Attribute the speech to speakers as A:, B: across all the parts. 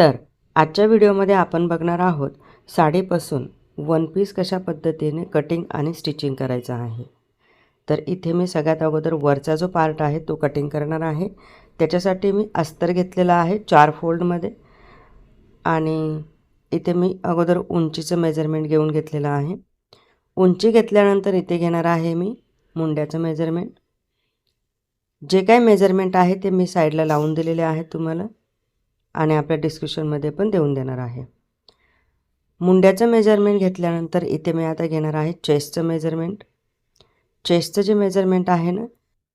A: तर आजच्या व्हिडिओमध्ये आपण बघणार आहोत साडीपासून वन पीस कशा पद्धतीने कटिंग आणि स्टिचिंग करायचं आहे. तर इथे मी सगळ्यात अगोदर वरचा जो पार्ट आहे तो कटिंग करणार आहे. त्याच्यासाठी मी अस्तर घेतलेला आहे चार फोल्डमध्ये आणि इथे मी अगोदर उंचीचं मेजरमेंट घेऊन घेतलेलं आहे. उंची घेतल्यानंतर इथे घेणार आहे मी मुंड्याचं मेजरमेंट जे काय मेजरमेंट आहे ते मी साईडला लावून दिलेले आहे तुम्हाला. आणि आपल्या डिस्क्रिप्शनमध्ये पण देऊन देणार आहे. मुंड्याचं मेजरमेंट घेतल्यानंतर इथे मी आता घेणार आहे चेस्टचं मेजरमेंट चेस्टचं जे मेजरमेंट आहे ना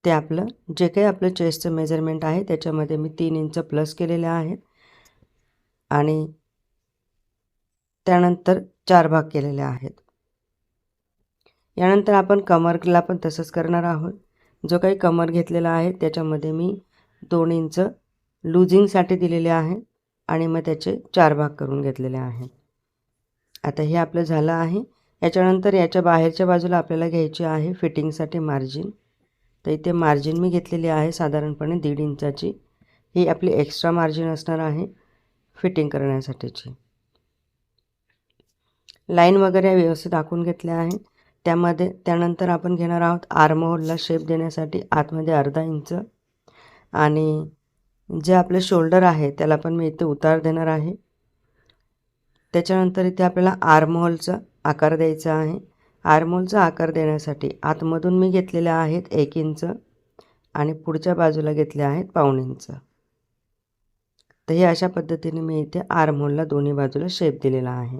A: ते आपलं जे काही आपलं चेस्टचं मेजरमेंट आहे त्याच्यामध्ये मी तीन इंच प्लस केलेले आहेत आणि त्यानंतर चार भाग केलेले आहेत. यानंतर आपण कमरला पण तसंच करणार आहोत. जो काही कमर घेतलेला आहे त्याच्यामध्ये मी दोन इंच लुझिंगसाठी दिलेले आहे आणि मग त्याचे चार भाग करून घेतलेले आहेत आता हे आपलं झालं आहे. याच्यानंतर याच्या बाहेरच्या बाजूला आपल्याला घ्यायची आहे फिटिंगसाठी मार्जिन. तर इथे मार्जिन मी घेतलेली आहे साधारणपणे दीड इंचाची. ही आपली एक्स्ट्रा मार्जिन असणार आहे फिटिंग करण्यासाठीची. लाईन वगैरे व्यवस्थित आखून घेतल्या आहे त्यामध्ये त्यानंतर आपण घेणार आहोत आर्महोलला शेप देण्यासाठी आतमध्ये अर्धा इंच आणि जे आपले शोल्डर आहे त्याला पण मी इथे उतार देणार आहे. त्याच्यानंतर इथे आपल्याला आर्महोलचा आकार द्यायचा आहे. आर्महोलचा आकार देण्यासाठी आतमधून मी घेतलेल्या आहेत एक इंच आणि पुढच्या बाजूला घेतले आहेत पाऊण इंच. तर हे अशा पद्धतीने मी इथे आर्महोलला दोन्ही बाजूला शेप दिलेला आहे.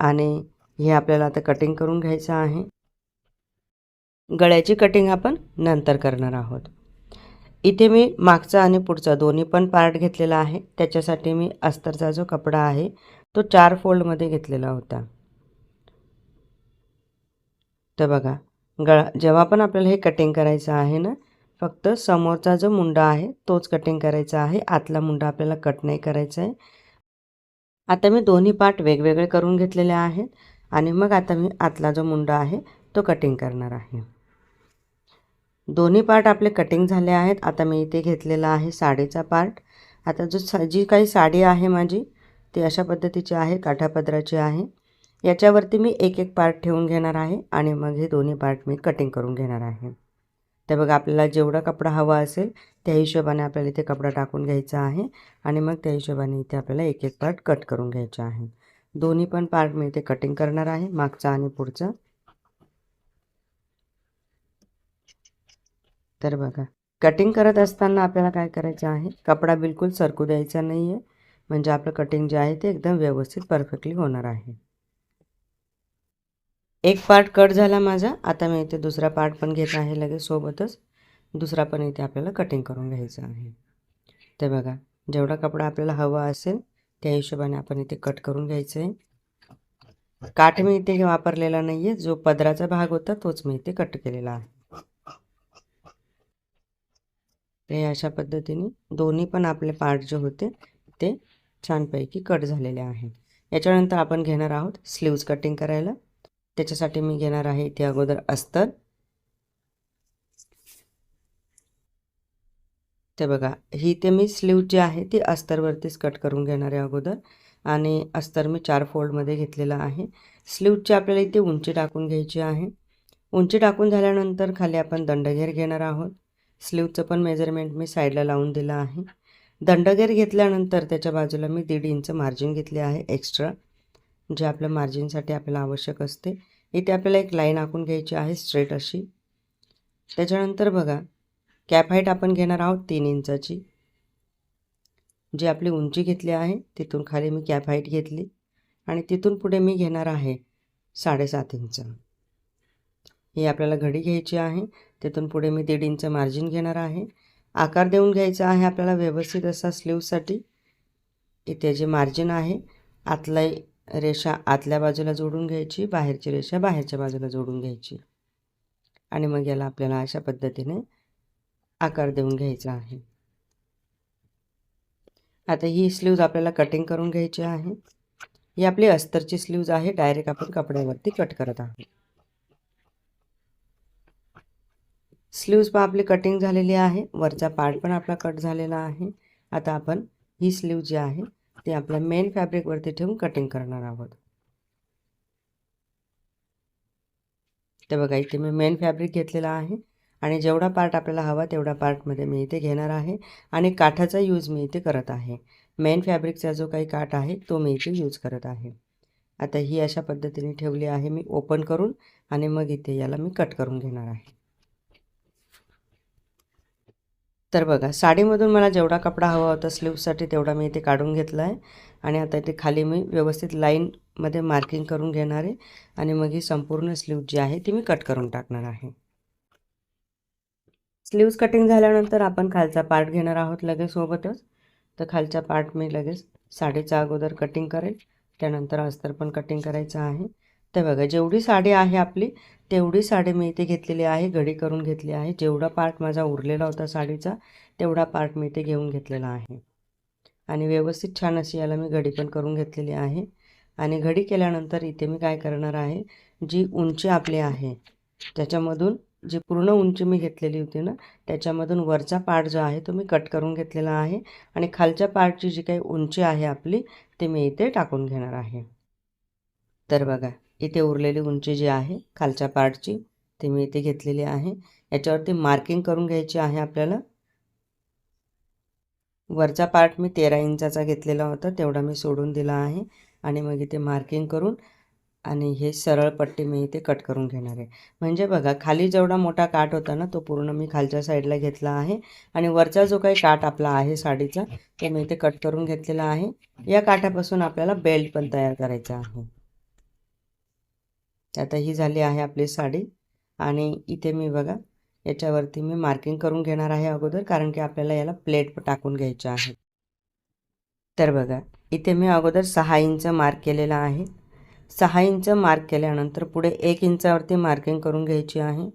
A: आणि हे आपल्याला आता कटिंग करून घ्यायचं आहे. गळ्याची कटिंग आपण नंतर करणार आहोत. इथे मी मागचा आणि पुढचा दोन्ही पण पार्ट घेतलेला आहे. त्याच्यासाठी मी अस्तरचा जो कपडा आहे तो चार फोल्डमध्ये घेतलेला होता. तर बघा गळा जेव्हा पण आपल्याला हे कटिंग करायचं आहे ना फक्त समोरचा जो मुंडा आहे तोच कटिंग करायचा आहे. आतला मुंडा आपल्याला कट नाही करायचा आहे. आता मी दोन्ही पार्ट वेगवेगळे करून घेतलेले आहेत आणि मग आता मी आतला जो मुंडा आहे तो कटिंग करणार आहे. दोन्ही पार्ट आपले कटिंग झाले आहेत. आता मी इथे घेतलेला आहे साडीचा पार्ट आता जो सा जी काही साडी आहे माझी ती अशा पद्धतीची आहे काठापदराची आहे. याच्यावरती मी एक एक पार्ट ठेवून घेणार आहे आणि मग हे दोन्ही पार्ट मी कटिंग करून घेणार आहे. तर बघा आपल्याला जेवढा कपडा हवा असेल त्या हिशोबाने आपल्याला इथे कपडा टाकून घ्यायचा आहे आणि मग त्या हिशोबाने इथे आपल्याला एक एक पार्ट कट करून घ्यायचा आहे. दोन्ही पण पार्ट मी इथे कटिंग करणार आहे मागचा आणि पुढचा. तर बघा कटिंग करत असताना आपल्याला काय करायचं आहे? कपडा बिलकुल सरकू द्यायचा नाही आहे म्हणजे आपलं कटिंग जे आहे ते एकदम व्यवस्थित परफेक्टली होणार आहे. एक पार्ट कट झाला माझा. आता मी इथे दुसरा पार्ट पण घेत आहे लगेच सोबतच. दुसरा पण इथे आपल्याला कटिंग करून घ्यायचं आहे. तर बघा जेवढा कपडा आपल्याला हवा असेल त्या हिशोबाने आपण इथे कट करून घ्यायचं आहे काठ मी इथे वापरलेला नाही आहे जो पदराचा भाग होता तोच मी इथे कट केलेला आहे. हे अशा पद्धतीने दोन्ही पण आपले पार्ट जे होते ते छानपैकी कट झालेले आहेत. याच्यानंतर आपण घेणार आहोत स्लीव्ज कटिंग करायला. त्याच्यासाठी मी घेणार आहे इथे अगोदर अस्तर. ते बघा ही ते मी स्लीव जी आहे ती अस्तरवरतीच कट करून घेणार आहे अगोदर. आणि अस्तर मी चार फोल्डमध्ये घेतलेला आहे. स्लीवची आपल्याला इथे उंची टाकून घ्यायची आहे. उंची टाकून झाल्यानंतर खाली आपण दंडघेर घेणार आहोत. स्लीवचं पण मेजरमेंट मी साईडला लावून दिलं आहे. दंडगेर घेतल्यानंतर त्याच्या बाजूला मी दीड इंच मार्जिन घेतले आहे एक्स्ट्रा जे आपल्या मार्जिनसाठी आपल्याला आवश्यक असते. इथे आपल्याला एक लाईन आखून घ्यायची आहे स्ट्रेट अशी. त्याच्यानंतर बघा कॅप हाईट आपण घेणार आहोत तीन इंचाची. जी आपली उंची घेतली आहे तिथून खाली मी कॅप हाईट घेतली आणि तिथून पुढे मी घेणार आहे साडेसात इंच. ही आपल्याला घडी घ्यायची आहे. तिथून पुढे मी दीड इंच मार्जिन घेणार आहे. आकार देऊन घ्यायचा आहे आपल्याला व्यवस्थित असा स्लीवसाठी इथे जे मार्जिन आहे आतला रेषा आतल्या बाजूला जोडून घ्यायची बाहेरची रेषा बाहेरच्या बाजूला जोडून घ्यायची. आणि मग याला आपल्याला अशा पद्धतीने आकार देऊन घ्यायचा आहे. आता ही स्लीव्ज आपल्याला कटिंग करून घ्यायची आहे. ही आपली अस्तरची स्लीव्ज आहे डायरेक्ट आपण कपड्यावरती कट करत आहोत. स्लीव्ज पण आपली कटिंग झालेली आहे. वरचा पार्ट पण आपला कट झालेला आहे. आता आपण ही स्लीव जी आहे ती आपल्या मेन फॅब्रिकवरती ठेवून कटिंग करणार आहोत. ते बघा इथे मी मेन फॅब्रिक घेतलेला आहे. आणि जेवढा पार्ट आपल्याला हवा तेवढा पार्टमध्ये मी इथे घेणार आहे. आणि काठाचा यूज मी इथे करत आहे. मेन फॅब्रिकचा जो काही काठ आहे तो मी इथे यूज करत आहे. आता ही अशा पद्धतीने ठेवली आहे. मी ओपन करून आणि मग इथे याला मी कट करून घेणार आहे. तर बघा साडीमधून मला जेवढा कपडा हवा होता स्लीवसाठी तेवढा मी इथे काढून घेतला आहे आणि आता इथे खाली मी व्यवस्थित लाईनमध्ये मार्किंग करून घेणार आहे. आणि मग ही संपूर्ण स्लीव जी आहे ती मी कट करून टाकणार आहे. स्लीव्स कटिंग झाल्यानंतर आपण खालचा पार्ट घेणार आहोत लगेच सोबतच. तर खालचा पार्ट मी लगेच साडीचा अगोदर कटिंग करेल. त्यानंतर अस्तर पण कटिंग करायचं आहे. तर बघा जेवढी साडी आहे आपली तेवढी साडी मी इथे घेतलेली आहे घडी करून घेतली आहे. जेवढा पार्ट माझा उरलेला होता साडीचा तेवढा पार्ट मी इथे घेऊन घेतलेला आहे. आणि व्यवस्थित छान अशी याला मी घडी पण करून घेतलेली आहे. आणि घडी केल्यानंतर इथे मी काय करणार आहे जी उंची आपली आहे त्याच्यामधून जी पूर्ण उंची मी घेतलेली होती ना त्याच्यामधून वरचा पार्ट जो आहे तो मी कट करून घेतलेला आहे. आणि खालच्या पार्टची जी काही उंची आहे आपली ते मी इथे टाकून घेणार आहे. तर बघा इथे उरलेली उंची जी आहे खालच्या पार्टची ती मी इथे घेतलेली आहे. याच्यावरती मार्किंग करून घ्यायची आहे आपल्याला. वरचा पार्ट मी तेरा इंचाचा घेतलेला होता तेवढा मी सोडून दिला आहे. आणि मग इथे मार्किंग करून आणि हे सरळ पट्टी मी इथे कट करून घेणार आहे. म्हणजे बघा खाली जेवढा मोठा काठ होता ना तो पूर्ण मी खालच्या साईडला घेतला आहे. आणि वरचा जो काही काठ आपला आहे साडीचा तो मी इथे कट करून घेतलेला आहे. या काठापासून आपल्याला बेल्ट पण तयार करायचा आहे. आता ही झाली आहे आपली साडी. आणि इथे मी बघा याच्यावरती मी मार्किंग करून घेणार आहे अगोदर कारण की आपल्याला याला प्लेट टाकून घ्यायचं आहे. तर बघा इथे मी अगोदर सहा इंच मार्क केलेला आहे. सहा इंच मार्क केल्यानंतर पुढे एक इंचावरती मार्किंग करून घ्यायची आहे.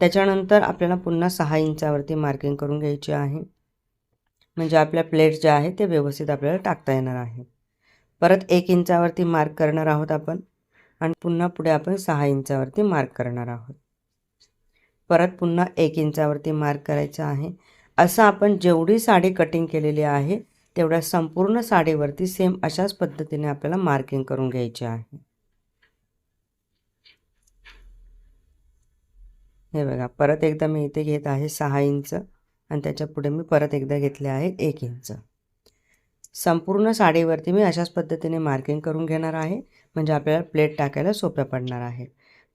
A: त्याच्यानंतर आपल्याला पुन्हा सहा इंचावरती मार्किंग करून घ्यायची आहे. म्हणजे आपल्या प्लेट ज्या आहे ते व्यवस्थित आपल्याला टाकता येणार आहे. परत एक इंचावरती मार्क करणार आहोत आपण. आणि पुन्हा पुढे आपण सहा इंचावरती मार्क करणार आहोत. परत पुन्हा एक इंचावरती मार्क करायचं आहे. असं आपण जेवढी साडी कटिंग केलेली आहे तेवढ्या संपूर्ण साडीवरती सेम अशाच पद्धतीने आपल्याला मार्किंग करून घ्यायचे आहे. हे बघा परत एकदा मी इथे घेत आहे सहा इंच आणि त्याच्या पुढे मी परत एकदा घेतले आहे एक इंच. संपूर्ण साडीवरती मी अशाच पद्धतीने मार्किंग करून घेणार आहे. म्हणजे आपल्याला प्लेट टाकायला सोप्या पडणार आहे.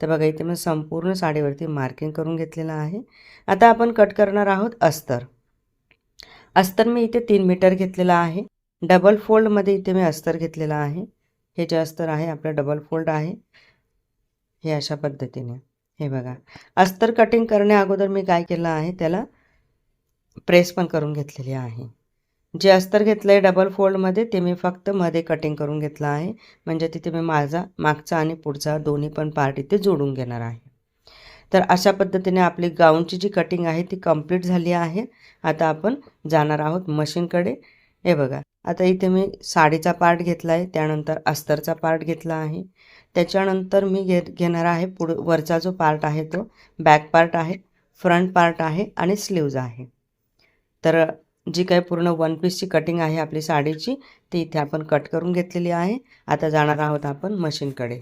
A: तर बघा इथे मी संपूर्ण साडीवरती मार्किंग करून घेतलेलं आहे. आता आपण कट करणार आहोत अस्तर. अस्तर मी इथे तीन मीटर घेतलेलं आहे. डबल फोल्डमध्ये इथे मी अस्तर घेतलेलं आहे. हे जे अस्तर आहे आपलं डबल फोल्ड आहे. हे अशा पद्धतीने. हे बघा. अस्तर कटिंग करण्या अगोदर मी काय केलं आहे त्याला प्रेस पण करून घेतलेली आहे. जे अस्तर घेतलं आहे डबल फोल्डमध्ये ते मी फक्त मध्ये कटिंग करून घेतलं आहे. म्हणजे तिथे मी माझा मागचा आणि पुढचा दोन्ही पण पार्ट इथे जोडून घेणार आहे. तर अशा पद्धतीने आपली गाऊनची जी कटिंग आहे ती कंप्लीट झाली आहे. आता आपण जाणार आहोत मशीनकडे हे बघा. आता इथे मी साडीचा पार्ट घेतला आहे त्यानंतर अस्तरचा पार्ट घेतला आहे. त्याच्यानंतर मी घे घेणार आहे पुढ वरचा जो पार्ट आहे तो बॅक पार्ट आहे फ्रंट पार्ट आहे आणि स्लीव्ज आहे. तर जी काही पूर्ण वन पीसची कटिंग आहे आपली साडीची ती इथे आपण कट करून घेतलेली आहे. आता जाणार आहोत आपण मशीनकडे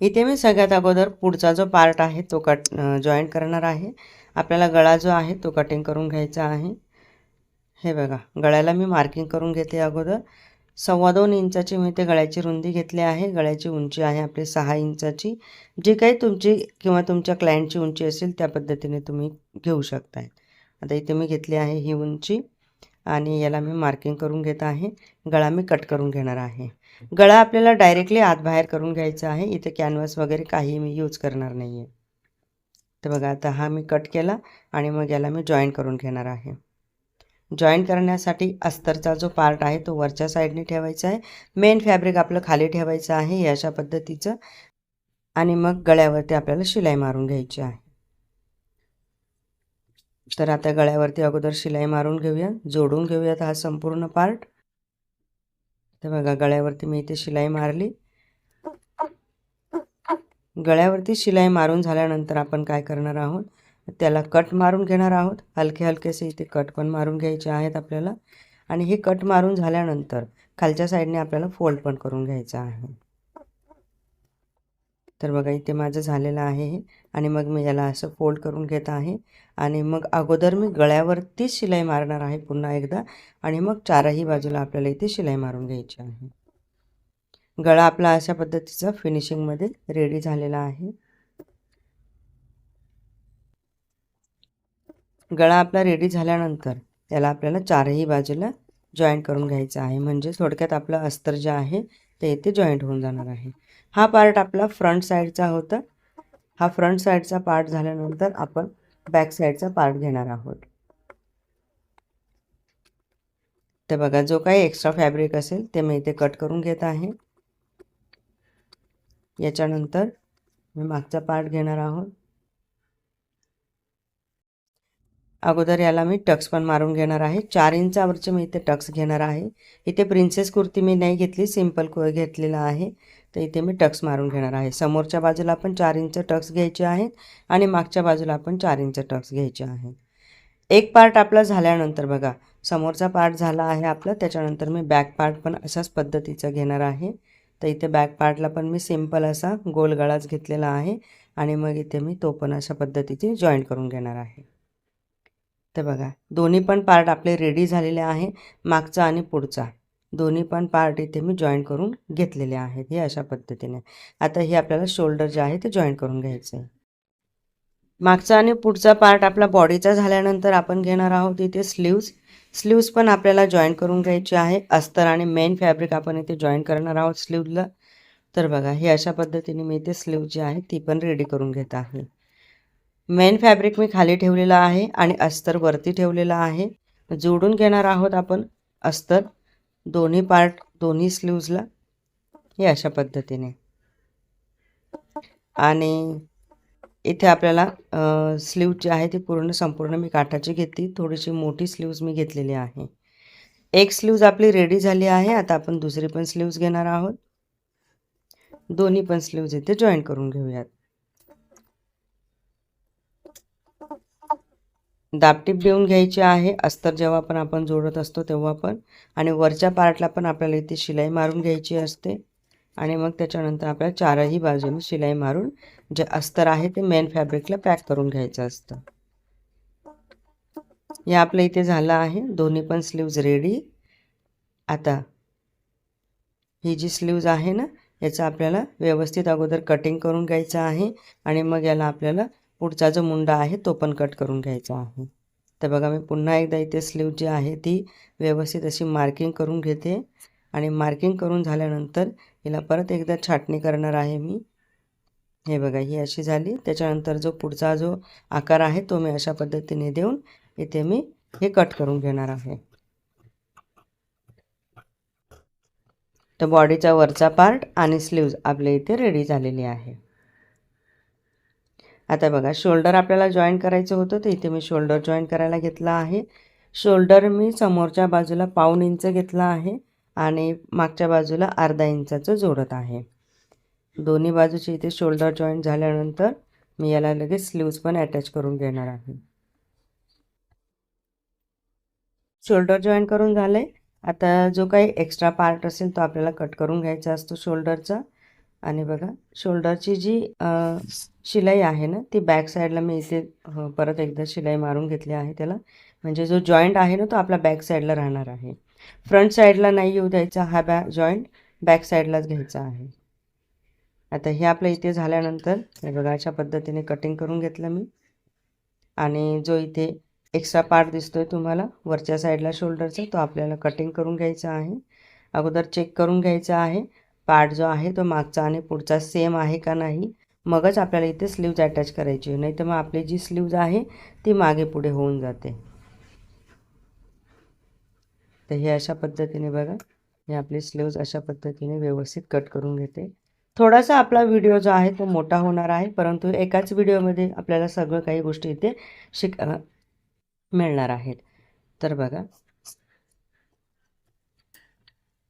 A: इथे मी सगळ्यात अगोदर पुढचा जो पार्ट आहे तो कट जॉईंट करणार आहे. आपल्याला गळा जो आहे तो कटिंग करून घ्यायचा आहे. हे बघा गळ्याला मी मार्किंग करून घेते अगोदर. सव्वा दोन इंचाची मी ते गळ्याची रुंदी घेतली आहे. गळ्याची उंची आहे आपली सहा इंचाची. जी काही तुमची किंवा तुमच्या क्लायंटची उंची असेल त्या पद्धतीने तुम्ही घेऊ शकताय. आता इथे मी घेतली आहे ही उंची आणि याला मी मार्किंग करून घेत आहे. गळा मी कट करून घेणार आहे. गळा आपल्याला डायरेक्टली आत बाहेर करून घ्यायचा आहे. इथे कॅनव्हास वगैरे काही मी यूज करणार नाही आहे तर बघा आता हा मी कट केला आणि मग याला मी जॉईन करून घेणार आहे. जॉईन करण्यासाठी अस्तरचा जो पार्ट आहे तो वरच्या साईडने ठेवायचा आहे. मेन फॅब्रिक आपलं खाली ठेवायचं आहे अशा पद्धतीचं. आणि मग गळ्यावरती आपल्याला शिलाई मारून घ्यायची आहे. तर आता गळ्यावरती अगोदर शिलाई मारून घेऊया. जोडून घेऊयात हा संपूर्ण पार्ट तर बघा गळ्यावरती मी इथे शिलाई मारली. गळ्यावरती शिलाई मारून झाल्यानंतर आपण काय करणार आहोत? त्याला कट मारून घेणार आहोत. हलके हलकेसे इथे कट पण मारून घ्यायचे आहेत आपल्याला. आणि हे कट मारून झाल्यानंतर खालच्या साईडने आपल्याला फोल्ड पण करून घ्यायचं आहे. तर बघा इथे माझं झालेलं आहे हे. आणि मग मी याला असं फोल्ड करून घेत आहे. आणि मग अगोदर मी गळ्यावरतीच शिलाई मारणार आहे पुन्हा एकदा. आणि मग चारही बाजूला आपल्याला इथे शिलाई मारून घ्यायची आहे. गळा आपला अशा पद्धतीचा फिनिशिंगमध्ये रेडी झालेला आहे. गळा आपला रेडी झाल्यानंतर याला आपल्याला चारही बाजूला जॉईंट करून घ्यायचं आहे. म्हणजे थोडक्यात आपलं अस्तर जे आहे ते इथे जॉईंट होऊन जाणार आहे. हा पार्ट आपला फ्रंट साईडचा होता. हा फ्रंट साईडचा पार्ट झाल्यानंतर आपण बॅक साईडचा पार्ट घेणार आहोत. तर बघा जो काही एक्स्ट्रा फॅब्रिक असेल ते मी इथे कट करून घेत आहे. याच्यानंतर मी मागचा पार्ट घेणार आहोत. अगोदर याला मी टक्स पण मारून घेणार आहे. चार इंचावरचे मी इथे टक्स घेणार आहे. इथे प्रिन्सेस कुर्ती मी नाही घेतली सिंपल घेतलेला आहे. तर इथे मी टक्स मारून घेणार आहे. समोरच्या बाजूला आपण चार इंच टक्स घ्यायचे आहेत आणि मागच्या बाजूला आपण चार इंच टक्स घ्यायचे आहेत. एक पार्ट आपला झाल्यानंतर बघा समोरचा पार्ट झाला आहे आपला त्याच्यानंतर मी बॅक पार्ट पण अशाच पद्धतीचं घेणार आहे. तर इथे बॅक पार्टला पण मी सिंपल असा गोल गळाच घेतलेला आहे आणि मग इथे मी तो पण अशा पद्धतीचे जॉईंट करून घेणार आहे. तर बघा दोन्ही पण पार्ट आपले रेडी झालेले आहे मागचा आणि पुढचा. दोन्ही पण पार्ट इथे मी जॉईन करून घेतलेले आहेत हे अशा पद्धतीने. आता हे आपल्याला शोल्डर जे आहे ते जॉईन करून घ्यायचं आहे मागचा आणि पुढचा पार्ट आपला बॉडीचा झाल्यानंतर आपण घेणार आहोत इथे स्लीव्ज स्लीव्ज पण आपल्याला जॉईन करून घ्यायची आहे. अस्तर आणि मेन फॅब्रिक आपण इथे जॉईन करणार आहोत स्लीवला तर बघा हे अशा पद्धतीने मी इथे स्लीव जी आहे ती पण रेडी करून घेत आहे. मेन फॅब्रिक मी खाली ठेवलेलं आहे आणि अस्तर वरती ठेवलेलं आहे. जोडून घेणार आहोत आपण अस्तर. दोन्ही पार्ट दोन्ही स्लीव्जला हे अशा पद्धतीने. आणि इथे आपल्याला स्लीव जी आहे ती पूर्ण संपूर्ण मी काठाची घेतली. थोडीशी मोठी स्लीव्ज मी घेतलेली आहे. एक स्लीव्ज आपली रेडी झाली आहे. आता आपण दुसरी पण स्लीव्ज घेणार आहोत. दोन्ही पण स्लीव्ज इथे जॉईन करून घेऊयात. दापटीप देऊन घ्यायची आहे. अस्तर जेव्हा पण आपण जोडत असतो तेव्हा पण. आणि वरच्या पार्टला पण आपल्याला इथे शिलाई मारून घ्यायची असते. आणि मग त्याच्यानंतर आपल्याला चारही बाजूने शिलाई मारून जे अस्तर आहे ते मेन फॅब्रिकला पॅक करून घ्यायचं असतं. हे आपलं इथे झालं आहे. दोन्ही पण स्लीव्ज रेडी आता ही जी स्लीव्ज आहे ना याचं आपल्याला व्यवस्थित अगोदर कटिंग करून घ्यायचं आहे. आणि मग याला आपल्याला पुढचा जो मुंडा आहे तो पण कट करून घ्यायचा आहे. तर बघा मी पुन्हा एकदा इथे स्लीव जी आहे ती व्यवस्थित अशी मार्किंग करून घेते आणि मार्किंग करून झाल्यानंतर हिला परत एकदा छाटणी करणार आहे मी. हे बघा ही अशी झाली. त्याच्यानंतर जो पुढचा जो आकार आहे तो मी अशा पद्धतीने देऊन इथे मी हे कट करून घेणार आहे. तर बॉडीचा वरचा पार्ट आणि स्लीव्ज आपल्या इथे रेडी झालेली आहे. आता बघा शोल्डर आपल्याला जॉईन करायचं होतं तर इथे मी शोल्डर जॉईन करायला घेतला आहे. शोल्डर मी समोरच्या बाजूला पाऊन इंच घेतला आहे आणि मागच्या बाजूला अर्धा इंचाचं जोडत आहे. दोन्ही बाजूचे इथे शोल्डर जॉईन झाल्यानंतर मी याला लगेच स्लीव्ज पण अटॅच करून घेणार आहे. शोल्डर जॉईन करून झाले आता जो काही एक्स्ट्रा पार्ट असेल तो आपल्याला कट करून घ्यायचा असतो शोल्डरचा आणि बघा शोल्डरची जी शिलाई आहे ना ती बॅक साईडला मी इथे परत एकदा शिलाई मारून घेतली आहे त्याला. म्हणजे जो जॉईंट आहे ना तो आपला बॅक साईडला राहणार आहे. फ्रंट साईडला नाही येऊ द्यायचा हा बॅ जॉईंट बॅक साईडलाच घ्यायचा आहे. आता हे आपलं इथे झाल्यानंतर हे बघा अशा पद्धतीने कटिंग करून घेतलं मी. आणि जो इथे एक्स्ट्रा पार्ट दिसतो आहे तुम्हाला वरच्या साईडला शोल्डरचा तो आपल्याला कटिंग करून घ्यायचा आहे. अगोदर चेक करून घ्यायचा आहे. पार्ट जो आहे तो मागचा आणि पुढचा सेम आहे का नाही मगच आपल्याला इथे स्लीव्ज अटॅच करायची नाही तर मग आपली जी स्लीव्ज आहे ती मागे पुढे होऊन जाते. तर हे अशा पद्धतीने बघा. हे आपली स्लीव्ज अशा पद्धतीने व्यवस्थित कट करून घेते. थोडासा आपला व्हिडिओ जो आहे तो मोठा होणार आहे परंतु एकाच व्हिडिओमध्ये आपल्याला सगळं काही गोष्टी इथे शिक मिळणार आहेत. तर बघा.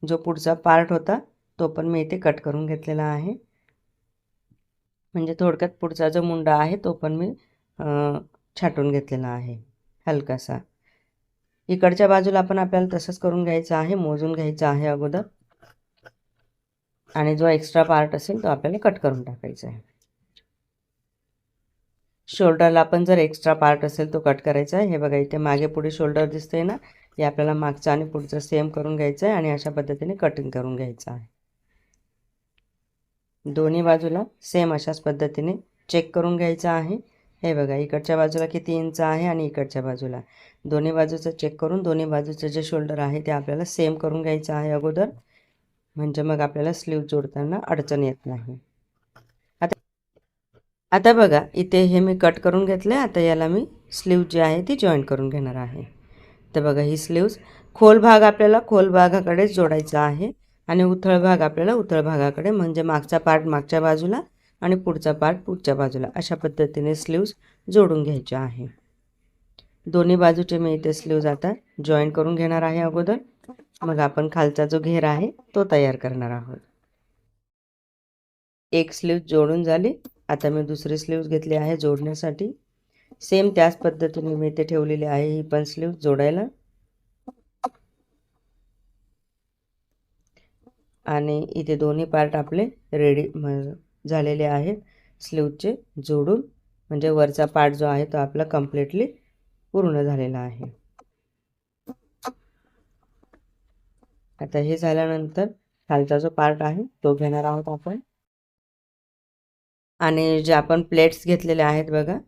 A: जो पुढचा पार्ट होता तो पण मी इथे कट करून घेतलेला आहे. म्हणजे थोडक्यात पुढचा जो मुंडा आहे तो पण मी छाटून घेतलेला आहे हलकासा. इकडच्या बाजूला पण आपल्याला तसंच करून घ्यायचं आहे मोजून घ्यायचं आहे अगोदर. आणि जो एक्स्ट्रा पार्ट असेल तो आपल्याला कट करून टाकायचा आहे. शोल्डरला पण जर एक्स्ट्रा पार्ट असेल तो कट करायचा आहे. हे बघा इथे मागे पुढे शोल्डर दिसतंय ना हे आपल्याला मागचं आणि पुढचं सेम करून घ्यायचं आहे आणि अशा पद्धतीने कटिंग करून घ्यायचं आहे. दोन्ही बाजूला सेम अशाच पद्धतीने चेक करून घ्यायचं आहे. हे बघा इकडच्या बाजूला किती इंच आहे आणि इकडच्या बाजूला. दोन्ही बाजूचं चेक करून दोन्ही बाजूचं जे शोल्डर आहे ते आपल्याला सेम करून घ्यायचं आहे अगोदर. म्हणजे मग आपल्याला स्लीव जोडताना अडचण येत नाही. आता आता बघा इथे हे मी कट करून घेतलं आता याला मी स्लीव जी आहे ती जॉईन करून घेणार आहे. तर बघा ही स्लीव्ज खोल भाग आपल्याला खोल भागाकडेच जोडायचा आहे. आणि उथळ भाग आपल्याला उथळ भागाकडे म्हणजे मागचा पार्ट मागच्या बाजूला आणि पुढचा पार्ट पुढच्या बाजूला. अशा पद्धतीने स्लीव्ज जोडून घ्यायच्या आहे. दोन्ही बाजूचे मी इथे स्लीव्ज आता जॉईन करून घेणार आहे अगोदर. मग आपण खालचा जो घेर आहे तो तयार करणार आहोत. एक स्लीव जोडून झाली. आता मी दुसरी स्लीव्ज घेतली आहे जोडण्यासाठी. सेम त्याच पद्धतीने मी इथे ठेवलेली आहे ही पण स्लीव जोडायला. आणि इथे दोन्ही पार्ट आपले रेडी झालेले आहेत. स्लीवचे जोडून म्हणजे वरचा पार्ट जो आहे तो आपला कम्प्लिटली पूर्ण झालेला आहे. आता हे झाल्यानंतर खालचा जो पार्ट आहे तो घेणार आहोत आपण. आणि जे आपण प्लेट्स घेतलेले आहेत बघा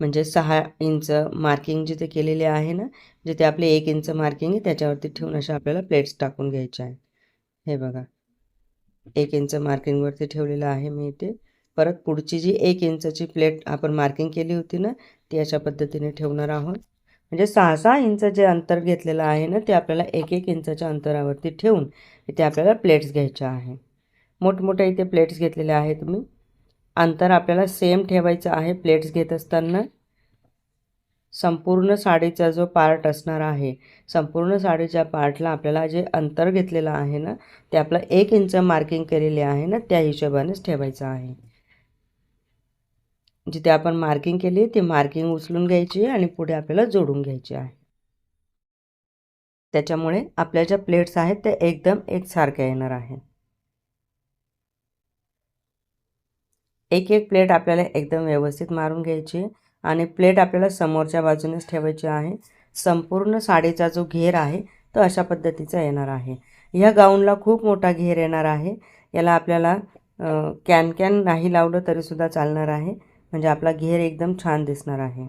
A: म्हणजे सहा इंच मार्किंग जिथे केलेले आहे ना जिथे आपले एक इंच मार्किंग आहे त्याच्यावरती ठेवून अशा आपल्याला प्लेट्स टाकून घ्यायच्या आहेत. हे बघा. एक इंच मार्किंगवरती ठेवलेलं आहे मी इथे. परत पुढची जी एक इंचची प्लेट आपण मार्किंग केली होती ना ती अशा पद्धतीने ठेवणार आहोत. म्हणजे सहा सहा इंच जे अंतर घेतलेलं आहे ना ते आपल्याला एक एक इंचाच्या अंतरावरती ठेवून इथे आपल्याला प्लेट्स घ्यायच्या आहे. मोठमोठ्या इथे प्लेट्स घेतलेल्या आहेत तुम्ही अंतर आपल्याला सेम ठेवायचं आहे प्लेट्स घेत असताना. संपूर्ण साडीचा जो पार्ट असणार आहे संपूर्ण साडीच्या पार्टला आपल्याला जे अंतर घेतलेलं आहे ना ते आपलं एक इंच मार्किंग केलेले आहे ना त्या हिशोबानेच ठेवायचं आहे. जिथे आपण मार्किंग केली ती मार्किंग उचलून घ्यायची आणि पुढे आपल्याला जोडून घ्यायची आहे. त्याच्यामुळे आपल्या ज्या प्लेट्स आहेत त्या एकदम एकसारख्या येणार आहे एक एक प्लेट आपल्याला एकदम व्यवस्थित मारून घ्यायची. आणि प्लेट आपल्याला समोरच्या बाजूनेच ठेवायची आहे. संपूर्ण साडीचा जो घेर आहे तो अशा पद्धतीचा येणार आहे. ह्या गाऊनला खूप मोठा घेर येणार आहे. याला आपल्याला कॅन कॅन नाही लावलं तरीसुद्धा चालणार आहे. म्हणजे आपला घेर एकदम छान दिसणार आहे.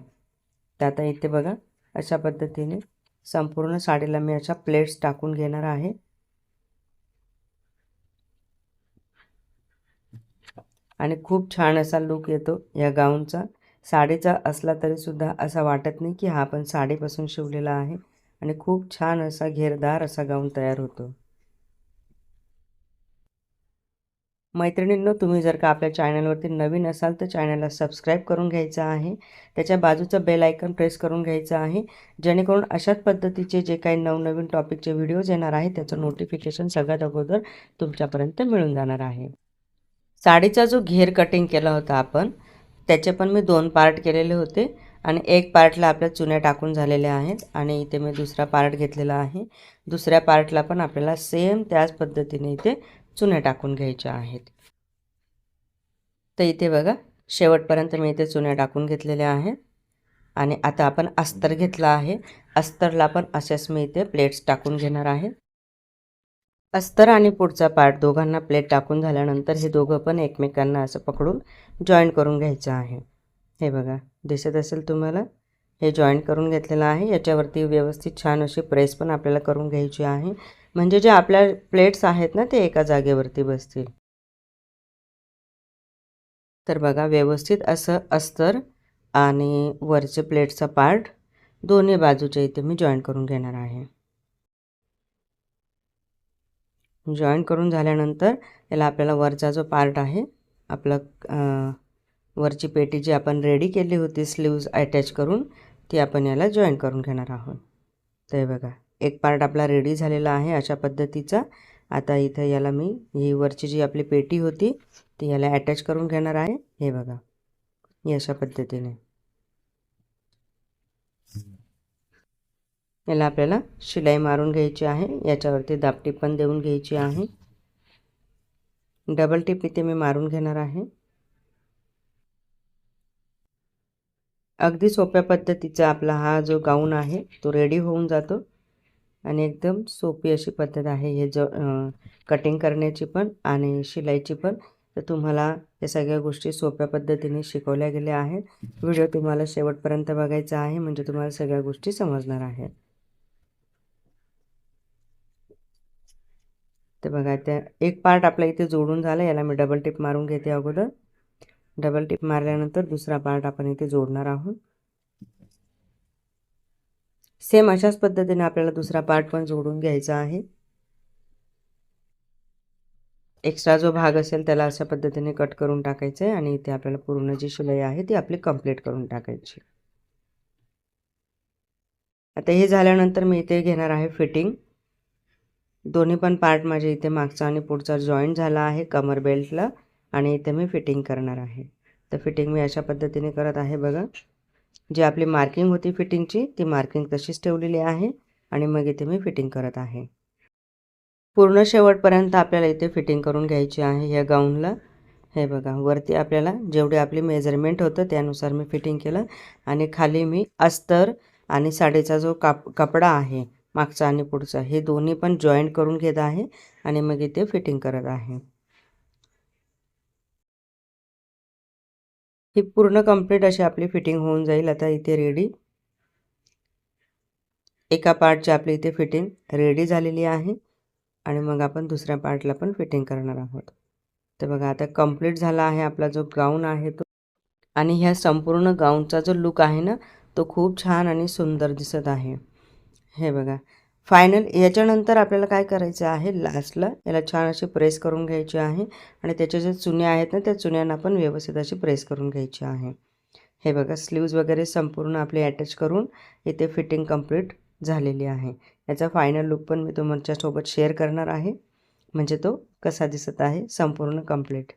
A: तर आता इथे बघा अशा पद्धतीने संपूर्ण साडीला मी अशा प्लेट्स टाकून घेणार आहे. आणि खूप छान असा लुक येतो या गाऊनचा. साडीचा असला तरीसुद्धा असा वाटत नाही की हा आपण साडीपासून शिवलेला आहे आणि खूप छान असा घेरदार असा गाऊन तयार होतो. मैत्रिणींनो तुम्ही जर का आपल्या चॅनलवरती नवीन असाल तर चॅनलला सबस्क्राईब करून घ्यायचं आहे. त्याच्या बाजूचं बेल आयकन प्रेस करून घ्यायचं आहे. जेणेकरून अशाच पद्धतीचे जे काही नवनवीन टॉपिकचे व्हिडिओज येणार आहे त्याचं नोटिफिकेशन सगळ्यात अगोदर तुमच्यापर्यंत मिळून जाणार आहे. साडीचा जो घेर कटिंग केला होता आपण त्याचे पण मी दोन पार्ट केलेले होते. आणि एक पार्टला आपल्या चुन्या टाकून झालेल्या आहेत. आणि इथे मी दुसरा पार्ट घेतलेला आहे. दुसऱ्या पार्टला पण आपल्याला सेम त्याच पद्धतीने इथे चुन्या टाकून घ्यायच्या आहेत. तर इथे बघा शेवटपर्यंत मी इथे चुन्या टाकून घेतलेल्या आहेत. आणि आता आपण अस्तर घेतला आहे. अस्तरला पण असेच मी इथे प्लेट्स टाकून घेणार आहे. अस्तर आणि पुढचा पार्ट दोघांना प्लेट टाकून झाल्यानंतर हे दोघं पण एकमेकांना असं पकडून जॉईन करून घ्यायचं आहे. हे बघा दिसत असेल तुम्हाला? हे जॉईन करून घेतलेलं आहे. याच्यावरती व्यवस्थित छान अशी प्रेस पण आपल्याला करून घ्यायची आहे. म्हणजे जे आपल्या प्लेट्स आहेत ना ते एका जागेवरती बसतील. तर बघा व्यवस्थित असं अस्तर आणि वरचे प्लेटचा पार्ट दोन्ही बाजूच्या इथे मी जॉईन करून घेणार आहे. जॉईन करून झाल्यानंतर याला आपल्याला वरचा जो पार्ट आहे आपलं वरची पेटी जी आपण रेडी केली होती स्लीव्ज अटॅच करून ती आपण याला जॉईन करून घेणार आहोत. ते बघा एक पार्ट आपला रेडी झालेला आहे अशा पद्धतीचा. आता इथं याला मी ही वरची जी आपली पेटी होती ती याला अटॅच करून घेणार आहे. हे बघा ही अशा पद्धतीने. याला आपल्याला शिलाई मारून घ्यायची आहे. याच्यावरती दापटी पण देऊन घ्यायची आहे. डबल टिप इथे मी मारून घेणार आहे. अगदी सोप्या पद्धतीचा आपला हा जो गाऊन आहे तो रेडी होऊन जातो. आणि एकदम सोपी अशी पद्धत आहे हे ज कटिंग करण्याची पण आणि शिलाईची पण. तर तुम्हाला या सगळ्या गोष्टी सोप्या पद्धतीने शिकवल्या गेल्या आहेत. व्हिडिओ तुम्हाला शेवटपर्यंत बघायचा आहे म्हणजे तुम्हाला सगळ्या गोष्टी समजणार आहेत. ते बघा त्या एक पार्ट आपल्या इथे जोडून झाला याला मी डबल टिप मारून घेते अगोदर. डबल टिप मारल्यानंतर दुसरा पार्ट आपण इथे जोडणार आहोत. सेम अशाच पद्धतीने आपल्याला दुसरा पार्ट पण जोडून घ्यायचा आहे. एक्स्ट्रा जो भाग असेल त्याला अशा पद्धतीने कट करून टाकायचं आहे आणि इथे आपल्याला पूर्ण जी शिलाई आहे ती आपली कंप्लीट करून टाकायची. आता हे झाल्यानंतर मी इथे घेणार आहे फिटिंग दोन्ही पण पार्ट माझे इथे मागचा आणि पुढचा जॉईंट झाला आहे कमर बेल्टला आणि इथे मी फिटिंग करणार आहे. तर फिटिंग मी अशा पद्धतीने करत आहे बघा. जी आपली मार्किंग होती फिटिंगची ती मार्किंग तशीच ठेवलेली आहे आणि मग इथे मी फिटिंग करत आहे. पूर्ण शेवटपर्यंत आपल्याला इथे फिटिंग करून घ्यायची आहे ह्या गाऊनला हे बघा वरती आपल्याला जेवढे आपली मेजरमेंट होतं त्यानुसार मी फिटिंग केलं आणि खाली मी अस्तर आणि साडीचा जो काप कपडा आहे मागचा आणि पुढचा. हे दोन्ही पण जॉईंट करून घेत आहे आणि मग इथे फिटिंग करत आहे. ही पूर्ण कंप्लीट अशी आपली फिटिंग होऊन जाईल. आता इथे रेडी एका पार्टची आपली इथे फिटिंग रेडी झालेली आहे. आणि मग आपण दुसऱ्या पार्टला पण फिटिंग करणार आहोत. तर बघा आता कंप्लीट झाला आहे आपला जो गाऊन आहे तो. आणि ह्या संपूर्ण गाऊनचा जो लुक आहे ना तो खूप छान आणि सुंदर दिसत आहे. हे बघा. फायनल याच्यानंतर आपल्याला काय करायचं आहे? लास्टला याला छान अशी प्रेस करून घ्यायची आहे आणि त्याच्या ज्या चुन्या आहेत ना त्या चुन्यांना पण व्यवस्थित अशी प्रेस करून घ्यायची आहे. हे बघा स्लीव्ज वगैरे संपूर्ण आपले अटॅच करून इथे फिटिंग कंप्लीट झालेली आहे. याचा फायनल लुक पण मी तुमच्यासोबत शेअर करणार आहे. म्हणजे तो कसा दिसत आहे संपूर्ण कंप्लीट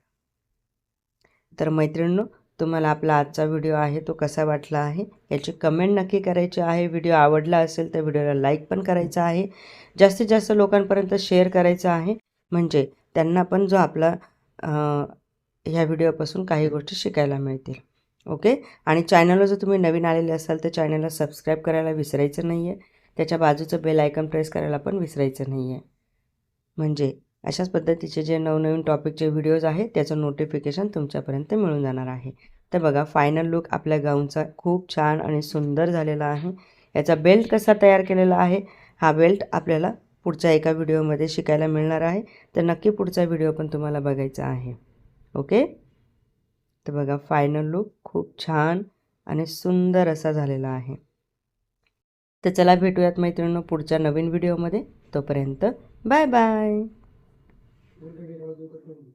A: तर मैत्रिणींनो तुम्हाला आपला आजचा व्हिडिओ आहे तो कसा वाटला आहे याची कमेंट नक्की करायची आहे. व्हिडिओ आवडला असेल तर व्हिडिओला लाईक पण करायचा आहे. जास्तीत जास्त लोकांपर्यंत शेअर करायचं आहे. म्हणजे त्यांना पण जो आपला ह्या व्हिडिओपासून काही गोष्टी शिकायला मिळतील. ओके आणि चॅनलवर जर तुम्ही नवीन आलेले असाल तर चॅनलला सबस्क्राईब करायला विसरायचं नाही आहे त्याच्या बाजूचं बेल आयकन प्रेस करायला पण विसरायचं नाही आहे म्हणजे अशाच पद्धतीचे जे नवनवीन टॉपिकचे व्हिडिओज आहेत त्याचं नोटिफिकेशन तुमच्यापर्यंत मिळून जाणार आहे. तर बघा फायनल लुक आपल्या गाऊनचा खूप छान आणि सुंदर झालेला आहे. याचा बेल्ट कसा तयार केलेला आहे हा बेल्ट आपल्याला पुढच्या एका व्हिडिओमध्ये शिकायला मिळणार आहे. तर नक्की पुढचा व्हिडिओ पण तुम्हाला बघायचा आहे. ओके तर बघा फायनल लुक खूप छान आणि सुंदर असा झालेला आहे. तर चला भेटूयात मैत्रिणींनो पुढच्या नवीन व्हिडिओमध्ये तोपर्यंत बाय बाय Только не разу как-нибудь.